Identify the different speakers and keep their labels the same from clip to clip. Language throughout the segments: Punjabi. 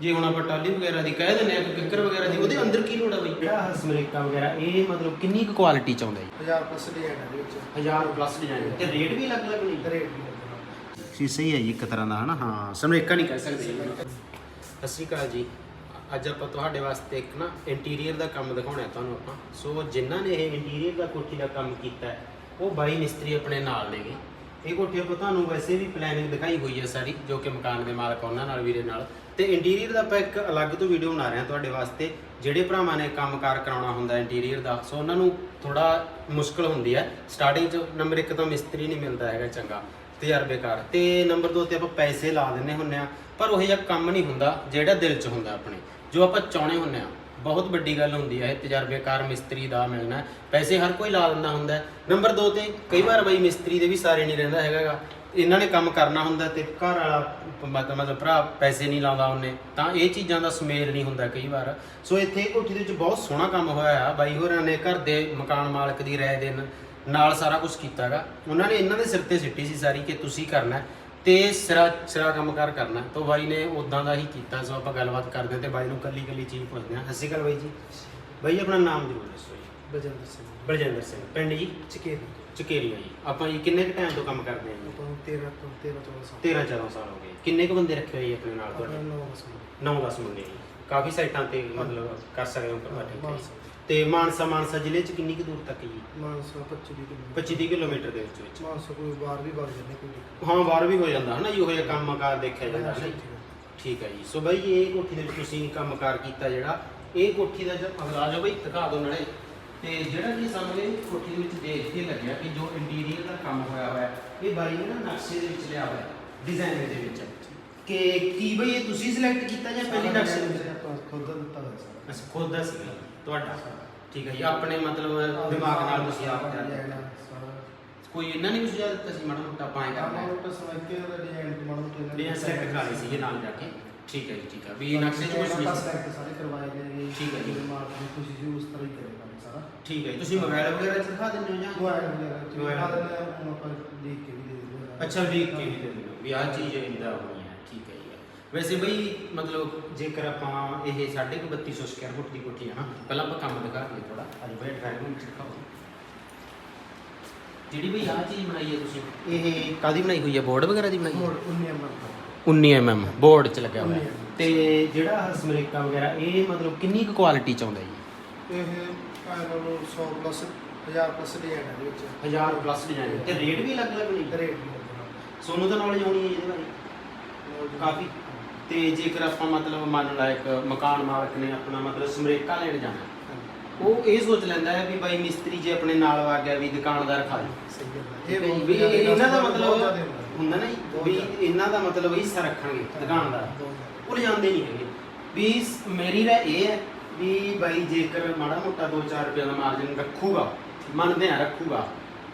Speaker 1: ਜੇ ਹੁਣ ਆਪਾਂ ਟਾਲੀ ਵਗੈਰਾ ਦੀ ਕਹਿ ਦਿੰਦੇ ਆ ਕਿ ਕਿੱਕਰ ਵਗੈਰਾ ਦੀ ਉਹਦੇ ਅੰਦਰ ਕੀ ਲੋੜ ਆ ਬਈ? ਜਿਹੜਾ ਸਮਰੇਕਾ ਵਗੈਰਾ ਇਹ ਮਤਲਬ ਕਿੰਨੀ ਕੁ ਕੁਆਲਿਟੀ ਚ ਆਉਂਦਾ ਜੀ?
Speaker 2: 1000 ਪਲੱਸ ਡਿਜ਼ਾਈਨ ਹੈ ਦੇ ਵਿੱਚ।
Speaker 1: 1000 ਪਲੱਸ ਡਿਜ਼ਾਈਨ ਤੇ ਰੇਟ ਵੀ ਅਲੱਗ-ਅਲੱਗ ਨਹੀਂ?
Speaker 2: ਰੇਟ ਵੀ
Speaker 1: ਸੀ ਸਹੀ ਹੈ ਜੀ ਇੱਕ ਤਰ੍ਹਾਂ ਦਾ ਹਨਾ ਹਾਂ ਸਮਰੇਕਾ ਨਹੀਂ ਕਹਿ ਸਕਦੇ ਜੀ। ਸਤਿ ਸ਼੍ਰੀ ਅਕਾਲ ਜੀ। ਅੱਜ ਆਪਾਂ ਤੁਹਾਡੇ ਵਾਸਤੇ ਇੱਕ ਨਾ ਇੰਟੀਰੀਅਰ ਦਾ ਕੰਮ ਦਿਖਾਉਣਾ ਹੈ ਤੁਹਾਨੂੰ ਆਪਾਂ। ਸੋ ਜਿਨ੍ਹਾਂ ਨੇ ਇਹ ਇੰਟੀਰੀਅਰ ਦਾ ਕੋਠੀ ਦਾ ਕੰਮ ਕੀਤਾ ਹੈ ਉਹ ਬਾਈ ਮਿਸਤਰੀ ਆਪਣੇ ਨਾਲ ਨੇਗੇ। ਇਹ ਕੋਠੀ ਆਪਾਂ ਤੁਹਾਨੂੰ ਵੈਸੇ ਵੀ ਪਲੈਨਿੰਗ ਦਿਖਾਈ ਹੋਈ ਹੈ ਸਾਰੀ ਜੋ ਕਿ ਮਕਾਨ ਦੇ ਮਾਲਕ ਆ, ਉਹਨਾਂ ਨਾਲ ਵੀਰੇ ਨਾਲ। ਤੇ ਇੰਟੀਰੀਅਰ ਦਾ ਆਪਾਂ ਇੱਕ ਅਲੱਗ ਤੋਂ ਵੀਡੀਓ ਬਣਾ ਰਹੇ ਹਾਂ ਤੁਹਾਡੇ ਵਾਸਤੇ। ਜਿਹੜੇ ਭਰਾਵਾਂ ਨੇ ਕੰਮਕਾਰ ਕਰਾਉਣਾ ਹੁੰਦਾ ਇੰਟੀਰੀਅਰ ਦਾ ਸੋ ਉਹਨਾਂ ਨੂੰ ਥੋੜਾ ਮੁਸ਼ਕਲ ਹੁੰਦੀ ਹੈ ਸਟਾਰਟਿੰਗ 'ਚ ਨੰਬਰ 1 ਤਾਂ ਮਿਸਤਰੀ ਨਹੀਂ ਮਿਲਦਾ ਹੈਗਾ ਚੰਗਾ ਤਜਰਬੇਕਾਰ। ਤੇ ਨੰਬਰ 2 ਤੇ ਆਪਾਂ ਪੈਸੇ ਲਾ ਦਿੰਨੇ ਹੁੰਨੇ ਆ ਪਰ ਉਹ ਜਿਹਾ ਕੰਮ ਨਹੀਂ ਹੁੰਦਾ ਜਿਹੜਾ ਦਿਲ 'ਚ ਹੁੰਦਾ ਆਪਣੇ ਜੋ ਆਪਾਂ ਚਾਹੁੰਦੇ ਹੁੰਨੇ ਆ। ਬਹੁਤ ਵੱਡੀ ਗੱਲ ਹੁੰਦੀ ਹੈ ਇਹ ਤਜਰਬੇਕਾਰ ਮਿਸਤਰੀ ਦਾ ਮਿਲਣਾ। ਪੈਸੇ ਹਰ ਕੋਈ ਲਾ ਦਿੰਦਾ ਹੁੰਦਾ ਨੰਬਰ 2 ਤੇ, ਕਈ ਵਾਰ ਬਈ ਮਿਸਤਰੀ ਦੇ ਵੀ ਸਾਰੇ ਨਹੀਂ ਰਹਿੰਦਾ ਹੈਗਾਗਾ ਇਹਨਾਂ ਨੇ ਕੰਮ ਕਰਨਾ ਹੁੰਦਾ ਤੇ ਘਰ ਵਾਲਾ ਮਤਲਬ ਭਰਾ ਪੈਸੇ ਨਹੀਂ ਲਾਉਂਦਾ ਉਹਨੇ, ਤਾਂ ਇਹ ਚੀਜ਼ਾਂ ਦਾ ਸੁਮੇਲ ਨਹੀਂ ਹੁੰਦਾ ਕਈ ਵਾਰ। ਸੋ ਇੱਥੇ ਕੋਠੀ ਦੇ ਵਿੱਚ ਬਹੁਤ ਸੋਹਣਾ ਕੰਮ ਹੋਇਆ ਆ। ਬਾਈ ਹੋਰਾਂ ਨੇ ਘਰ ਦੇ ਮਕਾਨ ਮਾਲਕ ਦੀ ਰਾਏ ਦੇ ਨਾਲ ਸਾਰਾ ਕੁਝ ਕੀਤਾਗਾ ਉਹਨਾਂ ਨੇ ਇਹਨਾਂ ਦੇ ਸਿਰ ਤੇ ਸਿੱਟੀ ਸੀ ਸਾਰੀ ਕਿ ਤੁਸੀਂ ਕਰਨਾ ਤੇ ਸਿਰਾ ਸਿਰਾ ਕੰਮਕਾਰ ਕਰਨਾ। ਤਾਂ ਬਾਈ ਨੇ ਉਦਾਂ ਦਾ ਹੀ ਕੀਤਾ ਸੋ ਆਪਾਂ ਗੱਲਬਾਤ ਕਰਦੇ ਹਾਂ ਤੇ ਬਾਈ ਨੂੰ ਕੱਲੀ ਕੱਲੀ ਚੀਜ਼ ਪੁੱਛਦੇ ਹਾਂ। ਸਤਿ ਸ਼੍ਰੀ ਅਕਾਲ ਬਾਈ ਜੀ। ਬਾਈ ਆਪਣਾ ਨਾਮ ਜ਼ਰੂਰ ਦੱਸੋ ਜੀ।
Speaker 2: ਬਜਿੰਦਰ ਸਿੰਘ।
Speaker 1: ਬਲਜਿੰਦਰ ਸਿੰਘ। ਪਿੰਡ ਜੀ?
Speaker 2: ਚਕੇਰੀ।
Speaker 1: ਚਕੇਰੀਆ ਜੀ। ਆਪਾਂ ਜੀ ਕਿੰਨੇ ਕੁ ਟਾਈਮ ਤੋਂ ਕੰਮ ਕਰਦੇ ਹਾਂ ਜੀ?
Speaker 2: ਆਪਾਂ ਨੂੰ 13 ਤੋਂ 13 14 ਸਾਲ।
Speaker 1: 13 14 ਸਾਲ ਹੋ ਗਏ। ਕਿੰਨੇ ਕੁ ਬੰਦੇ ਰੱਖੇ ਹੋਏ ਜੀ ਆਪਣੇ ਨਾਲ ਤੁਹਾਡੇ?
Speaker 2: ਨੌ ਸਾਲ
Speaker 1: 9 10 ਮੁੰਡੇ ਜੀ। ਕਾਫੀ ਸਾਈਟਾਂ ਤੇ ਮਤਲਬ ਕਰ ਸਕਦੇ ਹੋ ਕੰਮ ਠੀਕ ਹੈ ਜੀ।
Speaker 2: ਮਾਨਸਾ।
Speaker 1: ਤੇ ਮਾਨਸਾ ਮਾਨਸਾ ਜ਼ਿਲ੍ਹੇ ਚ ਕਿੰਨੀ ਕੁ ਦੂਰ ਤੱਕ ਜੀ?
Speaker 2: ਮਾਨਸਾ 25 ਕਿਲੋਮੀਟਰ।
Speaker 1: 25 30 ਕਿਲੋਮੀਟਰ ਦੇ ਵਿੱਚ ਵਿੱਚ।
Speaker 2: ਮਾਨਸਾ ਕੋਈ ਬਾਹਰ ਵੀ ਵਗ ਜਾਂਦੇ ਕੋਈ ਦਿੱਕਤ
Speaker 1: ਹਾਂ ਬਾਹਰ ਵੀ ਹੋ ਜਾਂਦਾ ਹਨਾ ਜੀ ਉਹ ਜਿਹਾ ਕੰਮਕਾਰ ਦੇਖਿਆ ਜਾਂਦਾ ਹੈ
Speaker 2: ਨਹੀਂ।
Speaker 1: ਨਾ ਠੀਕ ਹੈ ਜੀ। ਸੋ ਬਾਈ ਇਹ ਕੋਠੀ ਦੇ ਵਿੱਚ ਤੁਸੀਂ ਕੰਮਕਾਰ ਕੀਤਾ ਜਿਹੜਾ ਇਹ ਕੋਠੀ ਦਾ ਜਦ ਅਗਲਾ ਜੋ ਬਈ ਦਿਖਾ ਦਿਓ ਨਾਲੇ। ਤੇ ਜਿਹੜਾ ਕਿ ਸਾਨੂੰ ਇਹ ਕੋਠੀ ਦੇ ਵਿੱਚ ਦੇਖ ਕੇ ਲੱਗਿਆ ਕਿ ਜੋ ਇੰਟੀਰੀਅਰ ਦਾ ਕੰਮ ਹੋਇਆ ਹੋਇਆ ਹੈ, ਇਹ ਬਾਈ ਨੇ ਨਾ ਨਕਸ਼ੇ ਦੇ ਵਿੱਚ ਲਿਆ ਹੋਇਆ ਡਿਜ਼ਾਈਨ ਦੇ ਵਿੱਚ। ਕਿ ਕੀ ਬਈ ਇਹ ਤੁਸੀਂ ਸਿਲੈਕਟ ਕੀਤਾ ਜਾਂ ਪਹਿਲੀ ਦੇ ਵਿੱਚ
Speaker 2: ਆਪਾਂ ਖੁਦ ਦਾ ਦਿੱਤਾ ਹੋਇਆ ਸਾਰਾ
Speaker 1: ਅੱਛਾ ਖੁਦ ਦਾ ਸੀਗਾ ਤੁਹਾਡਾ? ਠੀਕ ਹੈ ਜੀ ਆਪਣੇ ਮਤਲਬ ਦਿਮਾਗ ਨਾਲ ਤੁਸੀਂ ਆਪ ਤਿਆਰ ਕੀਤਾ।
Speaker 2: ਡਿਜ਼ਾਈਨ ਸਾਰਾ।
Speaker 1: ਕੋਈ ਇਹਨਾਂ ਨੇ ਵੀ ਸੁਝਾਅ ਦਿੱਤਾ ਸੀ ਮਾੜਾ ਮੋਟਾ ਪਾਏ ਕਰਨਾ
Speaker 2: ਆਪਾਂ
Speaker 1: ਹੈ।
Speaker 2: ਨੂੰ ਤਾਂ ਸਮਝ ਕੇ ਉਹਦਾ ਡਿਜ਼ਾਈਨ ਤੋਂ
Speaker 1: ਵੀ ਸਿਲੈਕਟ ਕਰਾ ਲਈ ਸੀ ਨਾਲ ਜਾ ਕੇ। ਠੀਕ ਹੈ ਜੀ ਠੀਕ ਹੈ। ਵੀ ਨਕਸ਼ੇ 'ਚ ਕੁਝ ਨਹੀਂ ਸੀ।
Speaker 2: select ਸਾਰੇ ਕਰਵਾਏ ਨੇ
Speaker 1: ਠੀਕ ਹੈ ਜੀ।
Speaker 2: ਮਾਡਲ ਦੀ ਤੁਸੀਂ ਜੀ ਉਸ ਤਰ੍ਹਾਂ ਹੀ ਕਰੇਗਾ ਸਾਰਾ।
Speaker 1: ਠੀਕ ਹੈ ਜੀ ਤੁਸੀਂ ਮੋਬਾਈਲ ਵਗੈਰਾ 'ਚ ਦਿਖਾ ਦਿੰਦੇ ਹੋ ਜਾਂ?
Speaker 2: ਮੋਬਾਈਲ ਵਗੈਰਾ ਚ। ਦਿਖਾ ਦਿੰਦੇ ਆਪਾਂ ਦੇਖ ਕੇ ਵੀ ਦੇ ਦਿੰਦੇ ਹਾਂ।
Speaker 1: ਅੱਛਾ ਵੇਖ ਕੇ ਵੀ ਦਿੰਦੇ ਹੋ। ਵੀ ਆਹ ਚੀਜ਼ ਇਹਦਾ ਹੋਣੀ ਹੈ ਵੈਸੇ ਬਈ ਮਤਲਬ ਜੇਕਰ ਆਪਾਂ ਇਹ 3250 ਸਕੁਅਰ ਫੁੱਟ ਦੀ ਕੋਠੀ ਹੈ ਨਾ ਪਹਿਲਾਂ ਆਪਾਂ ਕੰਮ ਦਿਖਾ ਦਈਏ ਥੋੜਾ ਅੱਜ ਬਈ ਡਰਾਈਵ ਰੂਮ ਦਿਖਾਓ। ਜਿਹੜੀ ਬਈ ਆਹ ਚੀਜ਼ ਬਣਾਈ ਹੈ ਤੁਸੀਂ ਇਹ ਕਾਦੀ ਬਣਾਈ ਹੋਈ ਹੈ ਬੋਰਡ ਵਗੈਰਾ ਦੀ ਬਣਾਈ ਹੈ
Speaker 2: 19 ਨੰਬਰ ਦਾ।
Speaker 1: 19 mm ਬੋਰਡ 'ਚ ਲੱਗਿਆ ਹੋਇਆ।
Speaker 2: 19
Speaker 1: ਹੈ। ਤੇ ਜਿਹੜਾ ਸਮਰੇਕਾ ਵਗੈਰਾ ਇਹ ਮਤਲਬ ਕਿੰਨੀ ਕੁ ਕੁਆਲਿਟੀ 'ਚ ਆਉਂਦਾ ਜੀ?
Speaker 2: ਇਹ ਆਇਰਨ ਨੂੰ 100 ਪਲੱਸ 1000 ਪਲੱਸ ਡਿਜ਼ਾਈਨ ਹੈ ਵਿੱਚ।
Speaker 1: 1000 ਪਲੱਸ ਡਿਜ਼ਾਈਨ ਤੇ ਰੇਟ ਵੀ ਅਲੱਗ-ਅਲੱਗ ਨਹੀਂ?
Speaker 2: ਰੇਟ
Speaker 1: ਸੋਨੂੰ ਤਾਂ ਨੌਲੇਜ ਆਉਣੀ ਹੈ ਇਹਦੇ ਬਾਰੇ। ਕਾਫੀ। ਤੇ ਜੇਕਰ ਆਪਾਂ ਮਤਲਬ ਮੰਨ ਲਾ ਇੱਕ ਮਕਾਨ ਮਾਲਕ ਨੇ ਆਪਣਾ ਮਤਲਬ ਸਮਰੇਕਾ ਲੈਣ ਜਾਣਾ ਉਹ ਇਹ ਸੋਚ ਲੈਂਦਾ ਹੈ ਵੀ ਬਾਈ ਮਿਸਤਰੀ ਜੇ ਆਪਣੇ ਨਾਲ ਆ ਗਿਆ ਵੀ ਦੁਕਾਨਦਾਰ ਖਾ ਲੇ
Speaker 2: ਸਹੀ ਗੱਲ ਹੈ
Speaker 1: ਇਹ
Speaker 2: ਬਹੁਤ
Speaker 1: ਵੀ
Speaker 2: ਜ਼ਿਆਦਾ
Speaker 1: ਇਹਨਾਂ ਦਾ ਮਤਲਬ
Speaker 2: ਹੁੰਦਾ।
Speaker 1: ਨਾ ਵੀ। ਇਹਨਾਂ ਦਾ ਮਤਲਬ ਹਿੱਸਾ ਰੱਖਣਗੇ ਦੁਕਾਨਦਾਰ। ਉਹ ਲਿਜਾਂਦੇ ਨਹੀਂ ਹੈਗੇ ਵੀ ਮੇਰੀ ਰਾਏ ਇਹ ਹੈ ਵੀ ਬਾਈ ਜੇਕਰ ਮਾੜਾ ਮੋਟਾ 2-4 ਰੁਪਏ ਦਾ ਮਾਰਜਨ ਰੱਖੂਗਾ ਮੰਨਦੇ ਆ ਰੱਖੂਗਾ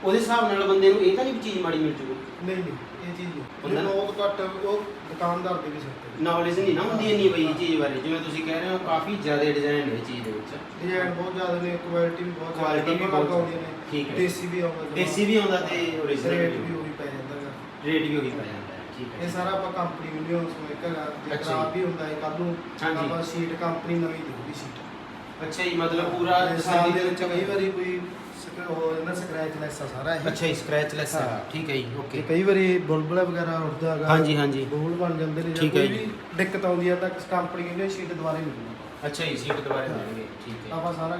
Speaker 1: ਉਹਦੇ ਹਿਸਾਬ ਨਾਲ ਬੰਦੇ ਨੂੰ ਇਹ ਤਾਂ ਨਹੀਂ ਵੀ ਚੀਜ਼ ਮਾੜੀ ਮਿਲ ਜੂਗੀ
Speaker 2: ਨਹੀਂ ਨਹੀਂ ਇਹ ਚੀਜ਼ ਨਹੀਂ
Speaker 1: ਨਾ?
Speaker 2: ਬਹੁਤ ਘੱਟ ਉਹ ਦੁਕਾਨਦਾਰ ਦੇ ਵੀ ਸਕਦੇ
Speaker 1: ਨੌਲੇਜ ਨਹੀਂ ਨਾ ਹੁੰਦੀ ਇੰਨੀ ਬਈ ਇਹ ਚੀਜ਼ ਬਾਰੇ ਜਿਵੇਂ ਤੁਸੀਂ ਕਹਿ ਰਹੇ ਹੋ ਕਾਫੀ ਜ਼ਿਆਦਾ ਡਿਜ਼ਾਈਨ ਹੈ ਇਹ ਚੀਜ਼ ਦੇ ਵਿੱਚ
Speaker 2: ਡਿਜ਼ਾਈਨ ਬਹੁਤ ਜ਼ਿਆਦਾ ਨੇ ਕੁਆਲਿਟੀ ਵੀ ਬਹੁਤ ਜ਼ਿਆਦਾ
Speaker 1: Quality ਵੀ ਬਹੁਤ
Speaker 2: ਆਉਂਦੀਆਂ ਨੇ
Speaker 1: ਠੀਕ ਹੈ।
Speaker 2: ਦੇਸੀ ਵੀ ਆਉਂਦਾ।
Speaker 1: ਦੇਸੀ ਵੀ ਆਉਂਦਾ ਤੇ ਓਰੀਜਨਲ
Speaker 2: ਰੇਟ
Speaker 1: ਵੀ
Speaker 2: ਵੀ ਉਹੀ ਪੈ ਜਾਂਦਾ ਗਾ।
Speaker 1: ਰੇਟ ਵੀ ਉਹੀ ਪੈ ਜਾਂਦਾ ਹੈ ਠੀਕ
Speaker 2: ਇਹ
Speaker 1: ਹੈ
Speaker 2: ਸਾਰਾ ਆਪਾਂ ਕੰਪਨੀ ਨੂੰ ਲਿਆਉਣ ਸਮੇਂ ਕਰਾ ਜੇ
Speaker 1: ਅੱਛਾ
Speaker 2: ਖਰਾਬ। ਵੀ ਹੁੰਦਾ ਹੈ ਕੱਲ ਨੂੰ
Speaker 1: ਹਾਂਜੀ।
Speaker 2: ਆਪਾਂ ਸ਼ੀਟ ਕੰਪਨੀ ਨਵੀਂ ਦੇਊਗੀ ਸ਼ੀਟ
Speaker 1: ਅੱਛਾ ਜੀ ਮਤਲਬ ਪੂਰਾ
Speaker 2: ਇਹ ਸਾਲ ਦੇ ਵਿੱਚ ਕਈ ਵਾਰੀ ਕੋਈ ਸਕ- ਹੋ ਜਾਂਦਾ ਸਕ੍ਰੈਚ ਲੈਸ ਆ ਸਾਰਾ ਇਹ।
Speaker 1: ਅੱਛਾ ਸਕ੍ਰੈਚ ਲੈਸ
Speaker 2: ਹਾਂ।
Speaker 1: ਠੀਕ ਹੈ ਜੀ
Speaker 2: ਤੇ
Speaker 1: ਓਕੇ
Speaker 2: ਕਈ ਵਾਰੀ ਬੁਲਬੁਲਾ ਵਗੈਰਾ ਉੱਡਦਾ ਹੈਗਾ
Speaker 1: ਹਾਂਜੀ ਹਾਂਜੀ।
Speaker 2: ਬੋਲ ਬਣ ਜਾਂਦੇ ਨੇ ਜਾਂ
Speaker 1: ਠੀਕ ਹੈ
Speaker 2: ਕੋਈ
Speaker 1: ਜੀ।
Speaker 2: ਵੀ ਦਿੱਕਤ ਆਉਂਦੀ ਹੈ ਤਾਂ ਕੰਪਨੀ ਕਹਿੰਦੀ ਸ਼ੀਟ ਦੁਬਾਰਾ ਹੀ ਮਿਲਣੀ
Speaker 1: ਅੱਛਾ ਜੀ ਸੀਟ ਦੁਬਾਰਾ ਦੇਣਗੇ ਠੀਕ ਹੈ।
Speaker 2: ਆਪਾਂ ਸਾਰਾ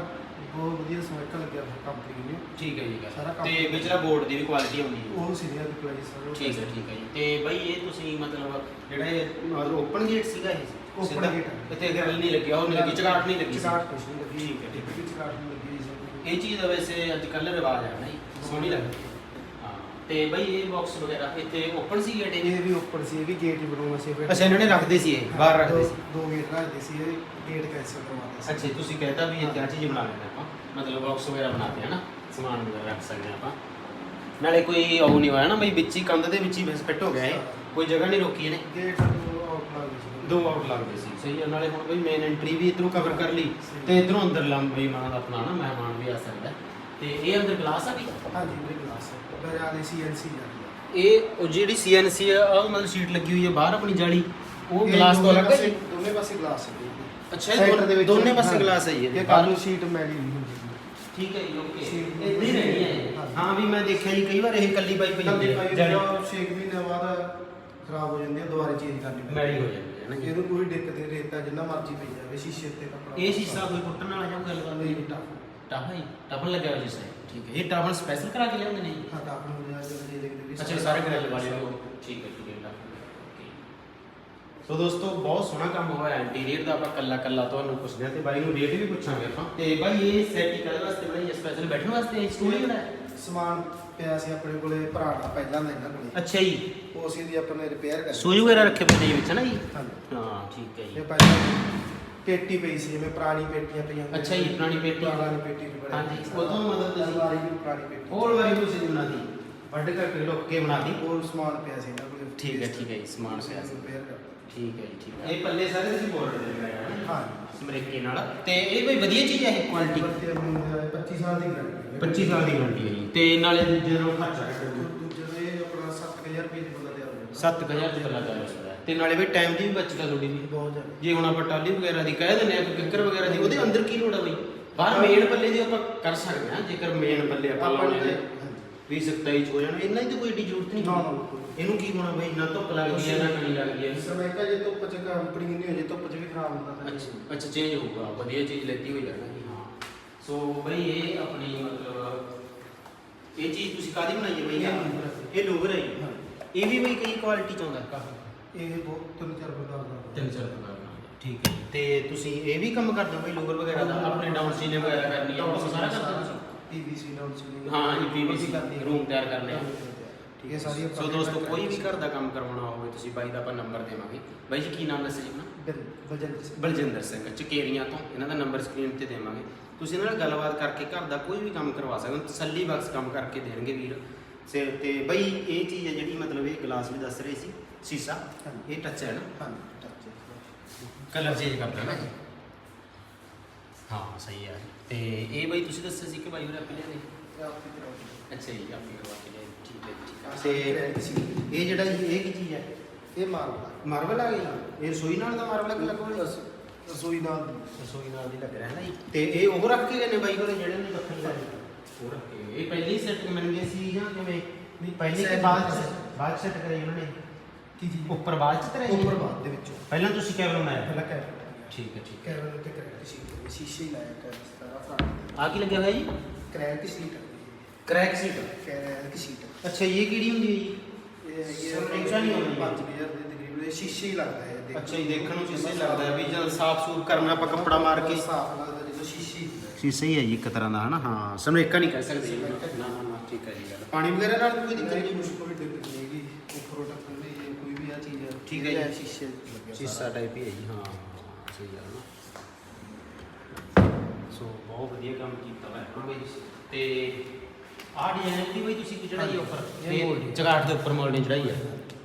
Speaker 2: ਬਹੁਤ ਵਧੀਆ ਸਮੈਕਾ ਲੱਗਿਆ ਕੰਪਨੀ ਨੇ।
Speaker 1: ਠੀਕ ਹੈ ਜੀ ਗੱਲ।
Speaker 2: ਸਾਰਾ ਕੰਮ-
Speaker 1: ਤੇ ਵਿਚਲਾ ਬੋਰਡ ਦੀ ਵੀ ਕੁਆਲਿਟੀ ਆਉਂਦੀ ਹੈ।
Speaker 2: ਉਹ ਸੀਨੀਅਰ ਦੀ ਪ੍ਰਾਈਸ ਸਰ
Speaker 1: ਠੀਕ ਹੈ ਠੀਕ ਹੈ ਜੀ। ਤੇ ਬਈ ਇਹ ਤੁਸੀਂ ਮਤਲਬ ਜਿਹੜਾ ਇਹ ਓਪਨ ਗੇਟ ਸੀਗਾ ਇਹ?
Speaker 2: Open gate ਹੈ।
Speaker 1: ਇੱਥੇ ਗ੍ਰਿਲ ਨਹੀਂ ਲੱਗਿਆ ਉਹ ਨਹੀਂ ਲੱਗੀ ਚਗਾਟ ਨਹੀਂ ਲੱਗੀ ਸੀ।
Speaker 2: ਚਗਾਟ ਕੁਛ ਨਹੀਂ ਲੱਗੀ।
Speaker 1: ਠੀਕ ਹੈ, ਠੀਕ ਹੈ।
Speaker 2: ਚਗਾਟ ਨਹੀਂ ਲੱਗੀ।
Speaker 1: ਇਹ ਚੀਜ਼ ਦਾ ਵੈਸੇ ਅੱਜ ਕੱਲ੍ਹ ਰਿਵਾਜ ਹੈ ਨਾ ਜੀ ਸੋਹਣੀ ਲੱਗਦੀ ਹੈ। ਹਾਂ ਤੇ ਬਈ ਇਹ ਬਾਕਸ ਵਗੈਰਾ ਇੱਥੇ ਓਪਨ ਸੀ ਗੇਟ ਇਹ
Speaker 2: ਇਹ ਵੀ ਉੱਪਰ ਸੀ ਇਹ ਵੀ ਗੇਟ ਹੀ ਬਣਾਉਣਾ ਸੀ ਫਿਰ
Speaker 1: ਅੱਛਾ ਇਹਨਾਂ ਨੇ ਰੱਖਦੇ ਸੀ ਇਹ ਬਾਹਰ ਰੱਖਦੇ ਸੀ?
Speaker 2: ਦੋ ਗੇਟ ਰੱਖਦੇ ਸੀ ਇਹ ਗੇਟ ਕੈਂਸਲ ਕਰਵਾਉਂਦੇ ਸੀ।
Speaker 1: ਅੱਛਾ ਤੁਸੀਂ ਕਹਿਤਾ ਵੀ ਇਹ ਚੀਜ਼ ਬਣਾ ਲੈਂਦੇ ਆਪਾਂ? ਮਤਲਬ ਬਾਕਸ ਵਗੈਰਾ ਬਣਾਤੇ ਹੈ ਨਾ? ਸਮਾਨ ਵਗੈਰਾ ਰੱਖ ਸਕਦੇ ਹਾਂ ਆਪਾਂ। ਨਾਲੇ ਕੋਈ ਉਹ ਨਹੀਂ ਹੋਇਆ ਨਾ ਬਈ ਵਿੱਚ ਹੀ ਕੰਧ ਦੇ ਵਿੱਚ ਹੀ ਫਿੱਟ ਹੋ ਗਿਆ ਇਹ। ਕੋਈ ਜਗ੍ਹਾ ਨਹੀਂ ਰੋਕੀ ਇਹਨੇ?
Speaker 2: ਗੇਟ
Speaker 1: ਦੋ ਆਊਟ ਲੱਗਦੇ ਸੀ ਸਹੀ ਹੈ ਨਾਲੇ ਹੁਣ ਬਈ ਮੇਨ ਐਂਟਰੀ ਵੀ ਇਧਰੋਂ ਕਵਰ ਕਰ ਲਈ ਤੇ ਇਧਰੋਂ ਅੰਦਰ ਲੰਬੀ ਮਾਨ ਦਾ ਆਪਣਾ ਨਾ ਮਹਿਮਾਨ ਵੀ ਆ ਸਕਦਾ। ਤੇ ਇਹ ਅੰਦਰ ਗਲਾਸ ਆ ਵੀ
Speaker 2: ਹਾਂਜੀ ਮੇਰੇ ਗਲਾਸ ਬਜਾਲੇ ਸੀਐਨਸੀ ਜਾਂਦੀ
Speaker 1: ਇਹ ਉਹ ਜਿਹੜੀ ਸੀਐਨਸੀ ਆ ਉਹ ਮਤਲਬ ਸ਼ੀਟ ਲੱਗੀ ਹੋਈ ਹੈ ਬਾਹਰ ਆਪਣੀ ਜਾਲੀ ਉਹ
Speaker 2: ਇਹ
Speaker 1: ਗਲਾਸ ਤੋਂ
Speaker 2: ਦੋਨੇ
Speaker 1: ਅਲੱਗ ਹੈ ਜੀ?
Speaker 2: ਦੋਨੇ ਪਾਸੇ ਗਲਾਸ ਹੈ।
Speaker 1: ਅੱਛਾ ਇਹ
Speaker 2: Center
Speaker 1: ਦੋਨੇ-
Speaker 2: ਦੇ ਵਿੱਚ
Speaker 1: ਦੋਨੇ ਪਾਸੇ
Speaker 2: ਹਾਂ।
Speaker 1: ਗਲਾਸ ਹੈ ਜੀ
Speaker 2: ਇਹ ਕਾਲੂ ਸ਼ੀਟ ਮੈਲੀ ਨਹੀਂ ਹੁੰਦੀ।
Speaker 1: ਠੀਕ ਹੈ ਜੀ ਓਕੇ
Speaker 2: ਸੀਟ
Speaker 1: ਇਦਾਂ ਹੀ ਰਹਿਣੀ ਹੈ
Speaker 2: ਹਾਂ।
Speaker 1: ਵੀ ਮੈਂ ਦੇਖਿਆ ਜੀ ਕਈ ਵਾਰ ਇਹ ਕੱਲੀ ਪਾਈ ਪਈ ਹੁੰਦੀ ਹੈ
Speaker 2: ਛੇ ਕੁ ਮਹੀਨੇ ਬਾਅਦ ਖਰਾਬ ਹੋ ਜਾਂਦੀ ਹੈ ਦੁਬਾਰਾ ਚੇਂਜ ਕਰਨੀ ਪੈਂਦੀ
Speaker 1: ਮੈਲੀ ਹੋ ਜਾਂਦੀ ਹੈ ਨਾ ਜੀ
Speaker 2: ਇਹਨੂੰ ਕੋਈ ਦਿੱਕਤ ਨਹੀਂ ਰੇਤਾ ਜਿੰਨਾ ਮਰਜ਼ੀ ਪਈ ਜਾਵੇ ਸ਼ੀਸ਼ੇ ਉੱਤੇ ਕੱਪੜਾ
Speaker 1: ਇਹ ਸ਼ੀਸ਼ਾ ਕੋਈ ਕੁੱਟਣ ਵਾਲਾ ਜਾਂ ਗੱਲ ਕਰਨੀ
Speaker 2: ਨਹੀਂ ਟਾਪ
Speaker 1: ਟਾਫਾ ਹੀ ਟਾਫਨ ਲੱਗਿਆ ਹੋਇਆ ਸ਼ੀਸ਼ਾ ਹੈ। ਠੀਕ ਹੈ ਇਹ ਟਾਫਨ ਸਪੈਸ਼ਲ ਕਰਾ ਕੇ ਲਿਆਉਂਦੇ ਨੇ
Speaker 2: ਹਾਂ ਟਾਪ ਨੂੰ ਜਿਹੜਾ ਜਿਹੜਾ ਦੇ ਦੇਖਦੇ
Speaker 1: ਅੱਛਾ ਸਾਰੇ ਗ੍ਰਿਲ ਵਾਲੇ ਹੋ ਠੀਕ ਹੈ ਠੀਕ ਹੈ। ਸੋ ਦੋਸਤੋ ਬਹੁਤ ਸੋਹਣਾ ਕੰਮ ਹੋਇਆ ਇੰਟੀਰੀਅਰ ਦਾ। ਆਪਾਂ ਕੱਲਾ ਕੱਲਾ ਤੁਹਾਨੂੰ ਪੁੱਛਦੇ ਹਾਂ ਤੇ ਬਾਈ ਨੂੰ ਰੇਟ ਵੀ ਪੁੱਛਾਂਗੇ ਆਪਾਂ। ਤੇ ਬਾਈ ਇਹ ਸੈਟ ਹੀ ਕਰਨ ਵਾਸਤੇ ਬਣਾਈ ਹੈ? ਸਪੈਸ਼ਲ ਬੈਠਣ ਵਾਸਤੇ ਸਟੂਡੀਓ ਬਣਾਇਆ?
Speaker 2: ਸਮਾਨ ਪਿਆ ਸੀ ਆਪਣੇ ਕੋਲੇ ਭਰਾ ਦਾ ਪਹਿਲਾਂ ਦਾ ਇਹਨਾਂ ਕੋਲੇ।
Speaker 1: ਅੱਛਾ ਜੀ।
Speaker 2: ਉਹ ਅਸੀਂ ਦੀ ਆਪਾਂ ਨੇ ਰਿਪੇਅਰ ਕਰ
Speaker 1: ਸੂਈ ਵਗੈਰਾ ਰੱਖੇ ਪਏ ਨੇ ਵਿੱਚ ਨਾ ਜੀ?
Speaker 2: ਹਾਂਜੀ।
Speaker 1: ਹਾਂ ਠੀਕ ਹੈ
Speaker 2: ਇਹ
Speaker 1: ਜੀ
Speaker 2: ਪਹਿਲਾਂ ਪੇਟੀ ਪਈ ਸੀ ਜਿਵੇਂ ਪੁਰਾਣੀ ਪੇਟੀਆਂ ਪਈਆਂ ਹੁੰਦੀਆਂ
Speaker 1: ਅੱਛਾ ਜੀ, ਪੁਰਾਣੀ ਪੇਟੀ।
Speaker 2: ਪੁਰਾਣੀ ਪੇਟੀ ਵੀ ਬਣੀ
Speaker 1: ਹਾਂਜੀ, ਉਦੋਂ ਮਤਲਬ ਤੁਸੀਂ-
Speaker 2: ਅਲਮਾਰੀ ਵੀ ਪੁਰਾਣੀ ਪੇਟੀ।
Speaker 1: ਹੋਰ ਵਾਰੀ ਤੁਸੀਂ ਬਣਾਦੀ ਵੱਡ ਕਰਕੇ ਲੁੱਕ ਕੇ ਬਣਾਦੀ
Speaker 2: ਹੋਰ ਸਮਾਨ ਪਿਆ ਸੀ ਇਹਨਾਂ ਕੋਲੇ।
Speaker 1: ਠੀਕ ਹੈ ਠੀਕ ਹੈ ਜੀ ਸਮਾਨ ਪਿਆ ਸੀ।
Speaker 2: ਰਿਪੇਅਰ ਕਰ
Speaker 1: ਠੀਕ ਹੈ ਜੀ ਠੀਕ ਹੈ। ਇਹ ਪੱਲੇ ਸਾਰੇ ਤੁਸੀਂ ਬੋਰਡ ਦੇ ਲਗਾਏ ਆ ਨਾ
Speaker 2: ਹਾਂ।
Speaker 1: ਸਮਰੇਕੇ ਨਾਲ। ਤੇ ਇਹ ਬਈ ਵਧੀਆ ਚੀਜ਼ ਹੈ ਇਹ ਕੁਆਲਿਟੀ
Speaker 2: 25 ਸਾਲ ਦੀ ਗਾਰੰਟੀ
Speaker 1: 25 ਸਾਲ ਦੀ ਵਾਰੰਟੀ ਹੈ ਜੀ। ਤੇ ਨਾਲੇ ਨਾਲ ਖਰਚਾ ਕੱਟੋ
Speaker 2: ਦੂਜੇ ਦੇ ਆਪਣਾ 7000 ਰੁਪਏ ਦੀ ਬੰਦਾ ਤਿਆਰ ਹੋ ਜਾਂਦਾ
Speaker 1: 7000 ਚ ਬੱਲਾ ਜਾ ਸਕਦਾ ਤੇ ਨਾਲੇ ਵੀ ਟਾਈਮ ਦੀ ਵੀ ਬਚਤ ਥੋੜੀ ਜੀ
Speaker 2: ਬਹੁਤ ਜ਼ਿਆਦਾ।
Speaker 1: ਜੇ ਹੁਣ ਆਪਾਂ ਟਾਲੀ ਵਗੈਰਾ ਦੀ ਕਹਿ ਦਿੰਦੇ ਆ ਕਿ ਕਿੱਕਰ ਵਗੈਰਾ ਦੀ ਉਹਦੇ ਅੰਦਰ ਕੀ ਲੋੜ ਆ ਬਈ? ਬਾਹਰ ਮੇਨ ਪੱਲੇ ਦੀ ਆਪਾਂ ਕਰ ਸਕਦੇ ਹਾਂ ਜੇਕਰ ਮੇਨ ਪੱਲੇ ਆਪਾਂ
Speaker 2: ਆਪਾਂ
Speaker 1: ਲਾਉਣੇ
Speaker 2: ਨੇ।
Speaker 1: ਨੇ 20 27 ਚ ਹੋ ਜਾਣ ਇੰਨਾ ਹੀ ਤਾਂ ਕੋਈ ਏਡੀ ਜ਼ਰੂਰਤ ਨਹੀਂ।
Speaker 2: ਨਾ, ਨਾ, ਕੋਈ।
Speaker 1: ਇਹਨੂੰ ਕੀ ਹੋਣਾ ਬਈ? ਨਾ ਧੁੱਪ ਲੱਗਦੀ ਹੈ ਨਾ ਕਣੀ ਲੱਗਦੀ ਹੈ।
Speaker 2: ਸਰਮਾਈਕਾ ਜੇ ਧੁੱਪ ਚ ਕੰਪਨੀ ਨਹੀਂ ਹੋ ਜੇ ਧੁੱਪ ਚ ਵੀ ਖਰਾਬ ਹੁੰਦਾ ਤਾਂ
Speaker 1: ਅੱਛਾ ਅੱਛਾ ਚੇਂਜ ਹੋਊਗਾ। ਵਧੀਆ ਚੀਜ਼ ਲੈਤੀ ਹੋਈ ਲੱਗਣਾ ਹਾਂ। ਸੋ ਬਈ ਇਹ ਆਪਣੀ ਮਤਲਬ ਇਹ ਚੀਜ਼ ਤੁਸੀਂ ਕਾਦੀ ਬਣਾਈ ਹੈ ਬਈ?
Speaker 2: ਇਹ ਹੈ।
Speaker 1: ਇਹ ਲੂਵਰ ਹੈ।
Speaker 2: ਹਾਂ।
Speaker 1: ਇਹ ਵੀ ਬਈ ਕਈ ਕੁਆਲਿਟੀ ਚ ਆਉਂਦਾ
Speaker 2: ਇਹ ਬਹੁਤ ਤਿੰਨ ਚਾਰ ਪ੍ਰਕਾਰ ਦਾ
Speaker 1: ਤਿੰਨ ਚਾਰ ਪ੍ਰਕਾਰ ਦਾ। ਠੀਕ ਹੈ। ਤੇ ਤੁਸੀਂ ਇਹ ਵੀ ਕੰਮ ਕਰਦੇ ਹੋ ਬਈ ਲੂਵਰ ਵਗੈਰਾ ਦਾ? ਆਪਣੇ ਡਾਊਨ ਸੀਲਿੰਗ ਵਗੈਰਾ ਕਰਨੀ ਹੈ। ਉਹ ਸਾਰਾ ਕਰਦੇ ਹੋ ਤੁਸੀਂ?
Speaker 2: ਪੀਵੀਸੀ ਡਾਊਨ ਸੀਲਿੰਗ
Speaker 1: ਹਾਂ ਜੀ ਪੀਵੀਸੀ ਰੂਮ ਤਿਆਰ ਕਰਨੇ ਆ।
Speaker 2: ਠੀਕ ਹੈ ਸਾਰੀ
Speaker 1: ਸੋ ਦੋਸਤੋ ਕੋਈ ਵੀ ਘਰ ਦਾ ਕੰਮ ਕਰਵਾਉਣਾ ਹੋਵੇ ਤੁਸੀਂ ਬਾਈ ਦਾ ਆਪਾਂ ਨੰਬਰ ਦੇਵਾਂਗੇ। ਬਾਈ ਜੀ ਕੀ ਨਾਮ ਦੱਸਿਆ ਜੀ ਆਪਣਾ? ਬਲਜਿੰਦਰ ਸਿੰਘ। ਚਕੇਰੀਆਂ ਤੋਂ ਇਹਨਾਂ ਦਾ ਨੰਬਰ ਸਕਰੀਨ ਤੇ ਦੇਵਾਂਗੇ। ਤੁਸੀਂ ਇਹਨਾਂ ਨਾਲ ਗੱਲਬਾਤ ਕਰਕੇ ਘਰ ਦਾ ਕੋਈ ਵੀ ਕੰਮ ਕਰਵਾ ਸਕਦੇ ਹੋ ਤਸੱਲੀ ਬਖਸ਼ ਕੰਮ ਕਰਕੇ ਦੇਣਗੇ ਵੀਰ। ਸੇ ਤੇ ਬਈ ਇਹ ਚੀਜ਼ ਹੈ ਜਿਹੜੀ ਮਤਲਬ ਇਹ ਗਲਾਸ ਵੀ ਦੱਸ ਰਹੇ ਸੀ ਸੀਸਾ। ਇਹ ਟੱਚ ਹੈ ਨਾ?
Speaker 2: ਹਾਂ। ਟੱਚ
Speaker 1: ਕਲਰ ਚੇਂਜ ਕਰਦਾ ਨਾ? ਹਾਂ ਸਹੀ ਹੈ। ਤੇ ਇਹ ਬਈ ਤੁਸੀਂ ਦੱਸਿਆ ਸੀ ਕਿ ਬਾਈ ਉਹ ਆਪੇ ਲਿਆਦੇ?
Speaker 2: ਇਹ ਆਪ ਹੀ ਕਰਾਓ
Speaker 1: ਅੱਛਾ ਜੀ ਆਪੇ ਕਰਵਾ ਕੇ ਲਿਆਏ ਠੀਕ ਹੈ ਜੀ, ਠੀਕ ਹੈ।
Speaker 2: ਤੇ
Speaker 1: ਤੇ ਇਹ ਜਿਹੜਾ ਜੀ ਇਹ ਕੀ ਚੀਜ਼ ਹੈ?
Speaker 2: ਇਹ ਮਾਰਬਲ
Speaker 1: ਮਾਰਬਲ ਆ ਗਈ? ਇਹ ਰਸੋਈ ਨਾਲ ਦਾ ਮਾਰਬਲ ਕਿ ਲੱਗੋ
Speaker 2: ਰਸੋਈ ਨਾਲ
Speaker 1: ਰਸੋਈ ਨਾਲ ਦੀ ਲੱਗ ਰਿਹਾ ਹੈ ਨਾ ਜੀ। ਤੇ ਇਹ ਉਹ ਰੱਖ ਕੇ ਗਏ ਨੇ ਬਾਈ ਕੋਲੇ ਜਿਹੜੇ ਨੇ ਰੱਖਣ ਲੱਗੇ ਉਹ ਰੱਖ ਕੇ। ਗਏ। ਇਹ ਪਹਿਲੀ ਸੈੱਟ ਮਿਲ ਗਏ ਸੀ ਜਾਂ ਕਿਵੇਂ? ਨਹੀਂ ਪਹਿਲੀ ਕਿ
Speaker 2: Set
Speaker 1: ਬਾਅਦ ਚ। ਬਾਅਦ ਸੈੱਟ ਕਰਾਈ ਉਹਨਾਂ ਨੇ।
Speaker 2: ਕੀ ਚੀਜ਼?
Speaker 1: ਉੱਪਰ ਬਾਅਦ ਚ ਤਰੇ
Speaker 2: ਉੱਪਰ ਬਾਅਦ ਦੇ ਵਿੱਚੋਂ।
Speaker 1: ਪਹਿਲਾਂ ਤੁਸੀਂ ਕੈਬਨ ਬਣਾਇਆ?
Speaker 2: ਪਹਿਲਾਂ ਕੈਬਨ
Speaker 1: ਠੀਕ ਹੈ ਠੀਕ ਹੈ।
Speaker 2: ਕੈਬਨ ਉੱਤੇ ਕਰੈਕ ਸ਼ੀਟ ਸ਼ੀਸ਼ੇ ਹੀ ਲਾਇਆ ਕਰ ਸਾਰਾ ਫਰੰਟ
Speaker 1: ਆ ਕੀ ਲੱਗਿਆ ਹੋਇਆ ਜੀ?
Speaker 2: Crack sheet
Speaker 1: crack seat?
Speaker 2: Crack sheet.
Speaker 1: ਅੱਛਾ ਇਹ ਕਿਹੜੀ ਹੁੰਦੀ ਹੈ ਜੀ?
Speaker 2: ਇਹ ਹੈ
Speaker 1: ਸਰਮਾਈਕਾ ਨਹੀਂ ਹੋਣੀ।
Speaker 2: 5000 ਦੇ ਤਕਰੀਬਨ ਇਹ ਸ਼ੀਸ਼ੇ ਹੀ ਲੱਗਦਾ ਹੈ ਦੇਖਣ
Speaker 1: ਅੱਛਾ ਜੀ ਦੇਖਣ ਨੂੰ ਸ਼ੀਸ਼ੇ ਲੱਗਦਾ ਹੈ ਵੀ ਜਦ ਸਾਫ਼ ਸੂਫ ਕਰਨਾ ਆਪਾਂ ਕੱਪੜਾ ਮਾਰ ਕੇ।
Speaker 2: ਸਾਫ਼ ਲੱਗਦਾ ਜਦੋਂ ਸ਼ੀਸ਼ੇ।
Speaker 1: ਸ਼ੀਸ਼ਾ ਹੀ ਹੈ ਜੀ ਇੱਕ ਤਰ੍ਹਾਂ ਦਾ ਹਨਾ? ਹਾਂ ਸਮਰੇਕਾ ਨਹੀਂ ਕਹਿ ਸਕਦੇ ਜੀ। ਨਾ ਨਾ ਨਾ ਠੀਕ ਹੈ ਜੀ ਗੱਲ। ਪਾਣੀ ਵਗੈਰਾ ਨਾਲ ਕੋਈ ਦਿੱਕਤ
Speaker 2: ਨਹੀਂ ਕੁਝ ਕੋਈ ਦਿੱਕਤ ਨਹੀਂ ਹੈਗੀ। ਉੱਪਰੋਂ ਟੱਕਣ ਦੀ ਜੇ ਕੋਈ ਵੀ ਆ ਚੀਜ਼ ਹੈ
Speaker 1: ਠੀਕ ਹੈ ਜੀ।
Speaker 2: ਸ਼ੀਸ਼ੇ ਲੱਗਿਆ
Speaker 1: ਸ਼ੀਸ਼ਾ
Speaker 2: ਸਾਰਾ।
Speaker 1: ਟਾਈਪ ਹੀ ਹੈ ਜੀ ਹਾਂ ਸਹੀ ਗੱਲ ਨਾ। ਸੋ ਬਹੁਤ ਵਧੀਆ ਕੰਮ ਕੀਤਾ ਹੋਇਆ ਹਾਂ ਬਈ ਤੇ ਆਹ ਡਿਜ਼ਾਈਨ ਦੀ ਬਈ ਤੁਸੀਂ ਕੀ ਚੜਾਈ ਉੱਪਰ
Speaker 2: ਇਹ molding।
Speaker 1: ਚਗਾਟ ਦੇ ਉੱਪਰ ਮੋਲਡਿੰਗ ਚੜਾਈ ਹੈ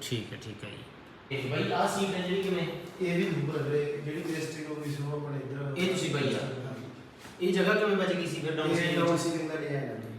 Speaker 1: ਠੀਕ ਹੈ ਠੀਕ ਹੈ ਜੀ। ਇਹ ਬਈ ਆਹ ਸੀਟ ਹੈ ਜਿਹੜੀ ਕਿਵੇਂ?
Speaker 2: ਇਹ ਵੀ ਦੂਰ ਹੈ ਜਿਹੜੀ ਵੇਸਟਿੰਗ ਹੋ ਗਈ ਸੀ ਉਹ ਆਪਣੇ ਇੱਧਰ
Speaker 1: ਇਹ ਤੁਸੀਂ ਪਾਈ ਆ? ਇਹ ਜਗ੍ਹਾ ਕਿਵੇਂ ਬਚ ਗਈ ਸੀ ਫਿਰ ਡਾਊਨ
Speaker 2: ਇਹ
Speaker 1: ਸੀ
Speaker 2: ਡਾਊਨ ਸੀਲਿੰਗ ਦਾ ਡਿਜ਼ਾਈਨ ਹੈ ਜੀ।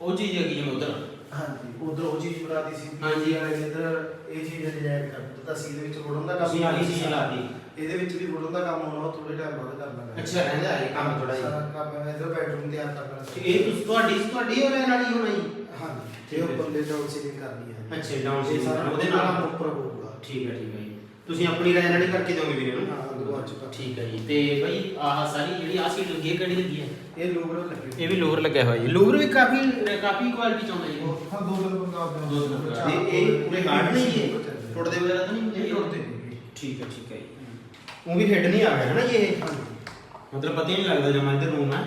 Speaker 1: ਉਹ ਚੀਜ਼ ਹੈਗੀ ਜਿਵੇਂ ਉਧਰ।
Speaker 2: ਹਾਂਜੀ ਉਧਰ ਉਹ ਚੀਜ਼ ਬਣਾਦੀ ਸੀ।
Speaker 1: ਹਾਂਜੀ।
Speaker 2: ਵਾਲੇ ਇੱਧਰ ਇਹ ਚੀਜ਼ ਡਿਜ਼ਾਈਨ ਕਰ ਦਿੱਤਾ ਸੀ ਇਹਦੇ ਵਿੱਚ ਵੁਡਨ ਦਾ ਕੰਮ
Speaker 1: ਤੁਸੀਂ ਆਲੀ ਚੀਜ਼ ਲਾ ਦੀ
Speaker 2: ਇਹਦੇ ਵਿੱਚ ਵੀ ਵੁਡਨ ਦਾ ਕੰਮ ਹੋਣਾ ਉਹ ਥੋੜੇ ਟਾਈਮ ਬਾਅਦ ਕਰਨਾ ਪੈਣਾ।
Speaker 1: ਅੱਛਾ ਰਹਿੰਦਾ ਹੈ ਇਹ ਕੰਮ ਥੋੜਾ
Speaker 2: ਸਾਰਾ
Speaker 1: ਜਿਹਾ
Speaker 2: ਕੰਮ ਹੈ ਇੱਧਰ ਬੈਡਰੂਮ ਤਿਆਰ ਕਰਨਾ
Speaker 1: ਤੇ ਇਹ ਤੁਸੀਂ ਤੁਹਾਡੀ ਤੁਹਾਡੀ ਹੋ ਰਹਿਣ ਵਾਲੀ ਹੋਣਾ ਜੀ?
Speaker 2: ਹਾਂਜੀ ਇਹ ਉੱਪਰ ਲੈ ਡਾਊਨ ਸੀਲਿੰਗ ਕਰਨੀ ਹੈ।
Speaker 1: ਅੱਛਾ, down
Speaker 2: ਇਹ ਸਾਰਾ
Speaker 1: ਉਹਦੇ
Speaker 2: ਉਹਦੇ
Speaker 1: ਨਾਲ?
Speaker 2: ਨਾਲ ਉੱਪਰ ਹੋਊਗਾ।
Speaker 1: ਠੀਕ ਹੈ ਠੀਕ ਹੈ ਜੀ। ਤੁਸੀਂ ਆਪਣੀ ਰਾਇ ਨਾਲ ਹੀ ਕਰਕੇ ਦੋਗੇ ਵੀਰੇ ਨੂੰ?
Speaker 2: ਹਾਂ, ਦੁਆ ਚ ਕਰ।
Speaker 1: ਠੀਕ ਹੈ ਜੀ। ਤੇ ਬਈ ਆਹ ਸਾਰੀ ਜਿਹੜੀ ਆਹ ਸੀਟ ਲੱਗੀ ਹੈ ਕਿਹੜੀ ਲੱਗੀ ਹੈ?
Speaker 2: ਇਹ ਲੋਗਰ ਲੱਗੇ
Speaker 1: ਇਹ ਵੀ ਲੋਅਰ ਲੱਗਿਆ ਹੋਇਆ ਜੀ। ਲੋਅਰ ਵੀ ਕਾਫੀ ਕਾਫੀ ਕੁਆਲਿਟੀ ਚ ਆਉਂਦਾ ਜੀ।
Speaker 2: ਹਾਂ ਦੋ ਦਾ
Speaker 1: ਦੋ ਨੰਬਰ
Speaker 2: ਚਾਰ
Speaker 1: ਇਹ ਇਹ ਪੂਰੇ ਹਾਰਡ ਨਹੀਂ ਜੀ ਇਹ?
Speaker 2: ਟੁੱਟਦੇ
Speaker 1: ਟੁੱਟਦੇ ਵਗੈਰਾ ਤਾਂ ਨਹੀਂ
Speaker 2: ਇਹ ਟੁੱਟਦੇ ਨਹੀਂ।
Speaker 1: ਠੀਕ ਹੈ ਠੀਕ ਹੈ ਜੀ। ਉਹ ਵੀ ਹਿੱਟ ਨਹੀਂ ਆ ਗਿਆ ਹੈ ਨਾ ਇਹ? ਮਤਲਬ ਪਤਾ ਹੀ ਨਹੀਂ ਲੱਗਦਾ ਜਮਾ ਇੱਧਰ ਰੂਮ ਹੈ।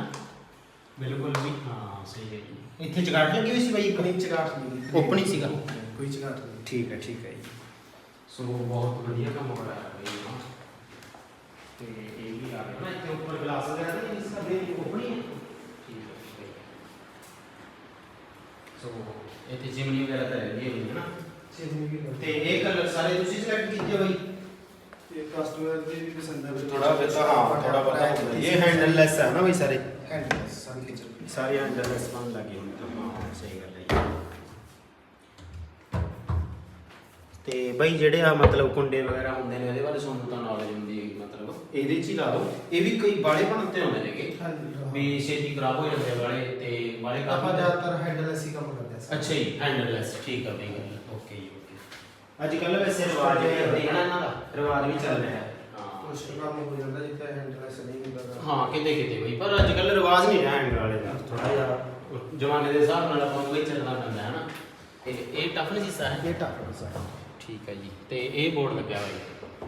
Speaker 1: ਬਿਲਕੁਲ ਵੀ ਹਾਂ ਸਹੀ ਹੈ ਜੀ। ਇੱਥੇ ਚਗਾਟ ਲੱਗੀ ਹੋਈ ਸੀ ਬਾਈ? ਇੱਕ
Speaker 2: ਕਣੀ ਚਗਾਟ ਨਹੀਂ
Speaker 1: Open ਹੀ ਸੀਗਾ।
Speaker 2: ਕੋਈ ਚਗਾਟ ਨਹੀਂ।
Speaker 1: ਠੀਕ ਹੈ ਠੀਕ ਹੈ ਜੀ। ਸੋ ਬਹੁਤ ਵਧੀਆ ਕੰਮ ਹੋ ਰਿਹਾ ਹੈ ਬਈ ਨਾ ਤੇ ਇਹ ਵੀ ਆ ਗਿਆ ਨਾ ਇੱਥੇ ਉੱਪਰ ਗਲਾਸ ਵਗੈਰਾ ਨਹੀਂ ਇਸ ਦਾ ਦੇ ਓਪਨ ਹੀ ਹੈ। ਠੀਕ ਹੈ ਠੀਕ ਹੈ। ਸੋ ਇੱਥੇ ਜਿਮਨੀ ਵਗੈਰਾ ਤਾਂ ਹੋਈ ਹੈ ਨਾ। ਤੇ ਇਹ ਕਲਰ ਸਾਰੇ ਤੁਸੀਂ ਸਿਲੈਕਟ ਕੀਤੇ ਬਾਈ?
Speaker 2: ਇਹ ਕਸਟਮਰ ਦੀ ਵੀ ਪਸੰਦ ਹੈ
Speaker 1: ਥੋੜਾ ਬਹੁਤਾ ਹਾਂ ਥੋੜਾ ਬਹੁਤਾ ਹੁੰਦਾ। ਇਹ ਹੈਂਡਲ ਲੈਸ ਹੈ ਨਾ ਬਈ ਸਾਰੇ?
Speaker 2: ਹੈਂਡਲ ਸਾਰੀ ਕਿਚਨ
Speaker 1: ਸਾਰੇ ਹੈਂਡਲ ਲੈਸ ਬਣ ਲੱਗੇ ਹੁਣ ਤਾਂ। ਹਾਂ ਸਹੀ ਗੱਲ ਹੈ ਜੀ। ਤੇ ਬਈ ਜਿਹੜੇ ਆ ਮਤਲਬ ਕੁੰਡੇ ਵਗੈਰਾ ਹੁੰਦੇ ਨੇ ਉਹਦੇ ਬਾਰੇ ਤੁਹਾਨੂੰ ਤਾਂ ਨੌਲੇਜ ਹੁੰਦੀ ਹੈ ਮਤਲਬ। ਇਹਦੇ 'ਚ ਹੀ ਲਾ ਲਓ। ਇਹ ਵੀ ਕੋਈ ਬਾਲੇ ਬਣਤੇ ਹੁੰਦੇ ਨੇਗੇ।
Speaker 2: ਹਾਂਜੀ ਹਾਂ।
Speaker 1: ਵੀ ਛੇਤੀ ਖਰਾਬ ਹੋ ਜਾਂਦੇ ਆ ਵਾਲੇ ਤੇ ਵਾਲੇ
Speaker 2: ਆਪਾਂ ਜ਼ਿਆਦਾਤਰ ਹੈਂਡਲੈਸ ਹੀ ਕੰਮ ਕਰਦੇ ਹਾਂ
Speaker 1: ਅੱਛਾ ਜੀ ਹੈਂਡਲੈਸ ਠੀਕ ਆ ਬਈ ਗੱਲ ਅੱਜ ਕੱਲ ਵੈਸੇ ਰਿਵਾਜ ਹੈ ਨਾ ਇਹਨਾਂ ਦਾ ਰਿਵਾਜ ਵੀ ਚੱਲ ਰਿਹਾ ਹੈ। ਹਾਂ
Speaker 2: ਕੁਛ ਕੰਮ ਹੋ ਜਾਂਦਾ ਜਿੱਥੇ ਹੈਂਡਲੈਸ ਨਹੀਂ ਹੁੰਦਾ ਗਾ।
Speaker 1: ਹਾਂ ਕਿਤੇ ਕਿਤੇ ਬਈ ਪਰ ਅੱਜ ਕੱਲ ਰਿਵਾਜ ਨਹੀਂ ਰਿਹਾ ਹੈਂਡਲ ਵਾਲੇ ਦਾ। ਥੋੜਾ ਜਿਹਾ। ਜਮਾਨੇ ਦੇ ਹਿਸਾਬ ਨਾਲ ਆਪਾਂ ਨੂੰ ਇਹ ਚੱਲਣਾ ਪੈਂਦਾ ਹੈ ਨਾ? ਤੇ ਇਹ ਟਫ ਨਹੀਂ ਹਿੱਸਾ ਹੈ?
Speaker 2: ਇਹ ਟੱਪ ਹੈ। ਸਰ
Speaker 1: ਠੀਕ ਹੈ ਜੀ। ਤੇ ਇਹ ਬੋਰਡ ਲੱਗਿਆ ਹੋਇਆ ਹੈ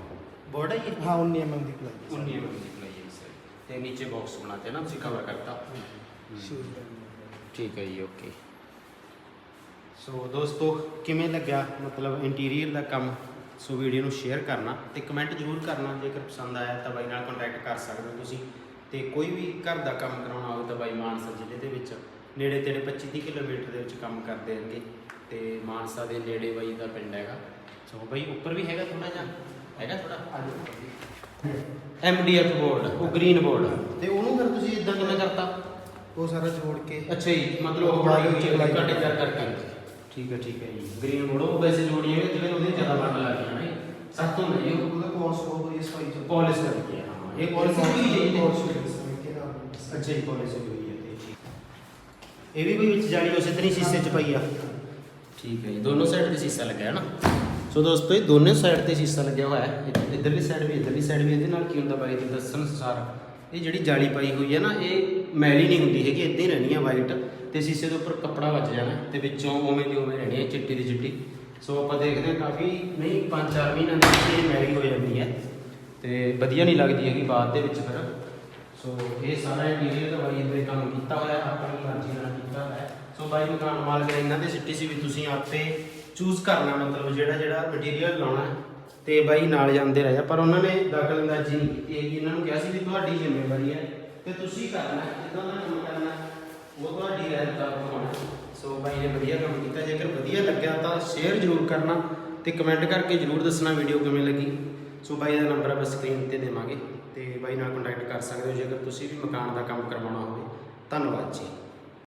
Speaker 1: ਬੋਰਡ ਹੈ ਜੀ
Speaker 2: ਹਾਂ 19 mm ਦੀ ਪਲਾਈ
Speaker 1: 19 mm ਦੀ ਪਲਾਈ ਹੈ ਸਰ ਤੇ ਨੀਚੇ ਬਾਕਸ ਬਣਾਤੇ ਨਾ ਤੁਸੀਂ ਕਵਰ ਕਰਤਾ।
Speaker 2: ਸ਼ੂਜ਼
Speaker 1: ਠੀਕ ਹੈ ਜੀ ਓਕੇ ਸੋ ਦੋਸਤੋ ਕਿਵੇਂ ਲੱਗਿਆ ਮਤਲਬ ਇੰਟੀਰੀਅਰ ਦਾ ਕੰਮ? ਸੋ ਵੀਡੀਓ ਨੂੰ ਸ਼ੇਅਰ ਕਰਨਾ ਤੇ ਕਮੈਂਟ ਜ਼ਰੂਰ ਕਰਨਾ ਜੇਕਰ ਪਸੰਦ ਆਇਆ ਤਾਂ ਬਾਈ ਨਾਲ ਕੰਟੈਕਟ ਕਰ ਸਕਦੇ ਹੋ ਤੁਸੀਂ। ਤੇ ਕੋਈ ਵੀ ਘਰ ਦਾ ਕੰਮ ਕਰਾਉਣਾ ਹੋਵੇ ਤਾਂ ਬਾਈ ਮਾਨਸਾ ਜ਼ਿਲ੍ਹੇ ਦੇ ਵਿੱਚ ਨੇੜੇ ਤੇੜੇ 25 30 ਕਿਲੋਮੀਟਰ ਦੇ ਵਿੱਚ ਕੰਮ ਕਰਦੇ ਹੈਗੇ ਤੇ ਮਾਨਸਾ ਦੇ ਨੇੜੇ ਬਾਈ ਦਾ ਪਿੰਡ ਹੈਗਾ। ਸੋ ਬਾਈ ਉੱਪਰ ਵੀ ਹੈਗਾ ਥੋੜਾ ਜਿਹਾ? ਹੈਗਾ ਥੋੜਾ ਐਮਡੀਐਫ ਬੋਰਡ ਉਹ ਗ੍ਰੀਨ ਬੋਰਡ
Speaker 2: ਤੇ ਉਹਨੂੰ ਫਿਰ ਤੁਸੀਂ
Speaker 1: ਇਦਾਂ ਕਿਵੇਂ ਕਰਤਾ?
Speaker 2: ਉਹ ਸਾਰਾ ਜੋੜ ਕੇ।
Speaker 1: ਅੱਛਾ ਜੀ ਮਤਲਬ ਉਹ ਹੈ ਘੱਟ ਕਰ ਕਰਕੇ। ਠੀਕ ਹੈ ਠੀਕ ਹੈ ਜੀ। ਗ੍ਰੀਨ ਉਹ ਵੈਸੇ ਜੋੜੀਆਂ ਨੇ ਜਿਵੇਂ ਉਹਦੇ ਜ਼ਿਆਦਾ ਵੱਟ ਲੱਗ ਨਾ ਇਹ ਸਖਤ ਹੁੰਦਾ ਜੀ। ਉਹ
Speaker 2: ਉਹਦਾ ਕੋਰਸ ਹੋ ਗਈ ਸਫ਼ਾਈ ਚ।
Speaker 1: ਪਾਲਿਸ਼ ਕਰਕੇ ਹਾਂ ਇਹ ਪਾਲਿਸ਼ ਵੀ ਹੈ ਜੀ।
Speaker 2: ਕੋਰਸ। ਹੋ
Speaker 1: ਅੱਛਾ ਜੀ ਪਾਲਿਸ਼ ਹੋਈ ਹੈ ਤੇ ਠੀਕ। ਇਹ ਵੀ ਕੋਈ ਵਿੱਚ ਜਾਲੀ ਉਸੇ ਤਰ੍ਹਾਂ ਹੀ ਸ਼ੀਸ਼ੇ 'ਚ ਪਈ ਆ। ਠੀਕ ਹੈ ਜੀ ਦੋਨੋਂ ਸਾਈਡ ਤੇ ਸ਼ੀਸ਼ਾ ਲੱਗਿਆ ਹੈ ਨਾ ਸੋ ਦੋਸਤੋ ਇਹ ਦੋਨੇ ਸਾਈਡ ਤੇ ਸ਼ੀਸ਼ਾ ਲੱਗਿਆ ਹੋਇਆ ਹੈ। ਇੱਧ- ਇੱਧਰਲੀ ਸਾਈਡ ਵੀ ਇੱਧਰਲੀ ਸਾਈਡ ਵੀ। ਇਹਦੇ ਨਾਲ ਕੀ ਹੁੰਦਾ ਬਾਈ ਜੀ? ਦੱਸਣ ਅਨੁਸਾਰ ਇਹ ਜਿਹੜੀ ਜਾਲੀ ਪਾਈ ਹੋਈ ਹੈ ਨਾ ਇਹ ਮੈਲੀ ਨਹੀਂ ਹੁੰਦੀ ਹੈਗੀ ਇੱਦਾਂ ਹੀ ਰਹਿਣੀ ਹੈ ਵਾਈਟ ਤੇ ਸ਼ੀਸ਼ੇ ਦੇ ਉੱਪਰ ਕੱਪੜਾ ਵੱਜ ਜਾਣਾ ਤੇ ਵਿੱਚੋਂ ਉਵੇਂ ਦੀ ਉਵੇਂ ਰਹਿਣੀ ਹੈ ਚਿੱਟੀ ਦੀ ਚਿੱਟੀ। ਸੋ ਆਪਾਂ ਦੇਖਦੇ ਹਾਂ ਕਾਫੀ ਨਹੀਂ 5-4 ਮਹੀਨਿਆਂ ਦੇ ਵਿੱਚ ਇਹ ਮੈਲੀ ਹੋ ਜਾਂਦੀ ਹੈ। ਤੇ ਵਧੀਆ ਨਹੀਂ ਲੱਗਦੀ ਹੈਗੀ ਬਾਅਦ ਦੇ ਵਿੱਚ ਫਿਰ। ਸੋ ਇਹ ਸਾਰਾ ਇੰਟੀਰੀਅਰ ਦਾ ਬਾਈ ਦੇ ਕੰਮ ਕੀਤਾ ਹੋਇਆ ਆਪਣੀ ਮਰਜ਼ੀ ਨਾਲ ਕੀਤਾ ਹੋਇਆ। ਸੋ ਬਾਈ ਮਕਾਨ ਮਾਲਕ ਨੇ ਇਹਨਾਂ ਦੇ ਸਿੱਟੀ ਸੀ ਵੀ ਤੁਸੀਂ ਆਪੇ ਚੂਜ਼ ਕਰਨਾ ਮਤਲਬ ਜਿਹੜਾ ਜਿਹੜਾ ਮਟੀਰੀਅਲ ਲਾਉਣਾ ਹੈ। ਤੇ ਬਾਈ ਨਾਲ ਜਾਂਦੇ ਰਹੇ ਆ, ਪਰ ਉਹਨਾਂ ਨੇ ਦਖਲ ਅੰਦਾਜ਼ੀ ਨਹੀਂ ਇਹਨਾਂ ਨੂੰ ਕਿਹਾ ਸੀ ਵੀ ਤੁਹਾਡੀ ਜ਼ਿੰਮੇਵਾਰੀ ਹੈ ਤੇ ਤੁਸੀਂ ਕਰਨਾ ਹੈ, ਦਾ ਕੰਮ ਕਰਨਾ ਉਹ ਤੁਹਾਡੀ ਰਹਿ ਦਾ ਹੋਣਾ। ਸੋ ਬਾਈ ਨੇ ਵਧੀਆ ਕੰਮ ਕੀਤਾ ਜੇਕਰ ਵਧੀਆ ਲੱਗਿਆ ਤਾਂ ਸ਼ੇਅਰ ਜ਼ਰੂਰ ਕਰਨਾ ਤੇ ਕਮੈਂਟ ਕਰਕੇ ਜ਼ਰੂਰ ਦੱਸਣਾ ਵੀਡੀਓ ਕਿਵੇਂ ਲੱਗੀ। ਸੋ ਬਾਈ ਦਾ ਨੰਬਰ ਆਪਾਂ ਸਕਰੀਨ ਤੇ ਦੇਵਾਂਗੇ ਤੇ ਬਾਈ ਨਾਲ ਕੰਟੈਕਟ ਕਰ ਸਕਦੇ ਹੋ ਜੇਕਰ ਤੁਸੀਂ ਵੀ ਮਕਾਨ ਦਾ ਕੰਮ ਕਰਵਾਉਣਾ ਹੋਵੇ। ਧੰਨਵਾਦ ਜੀ।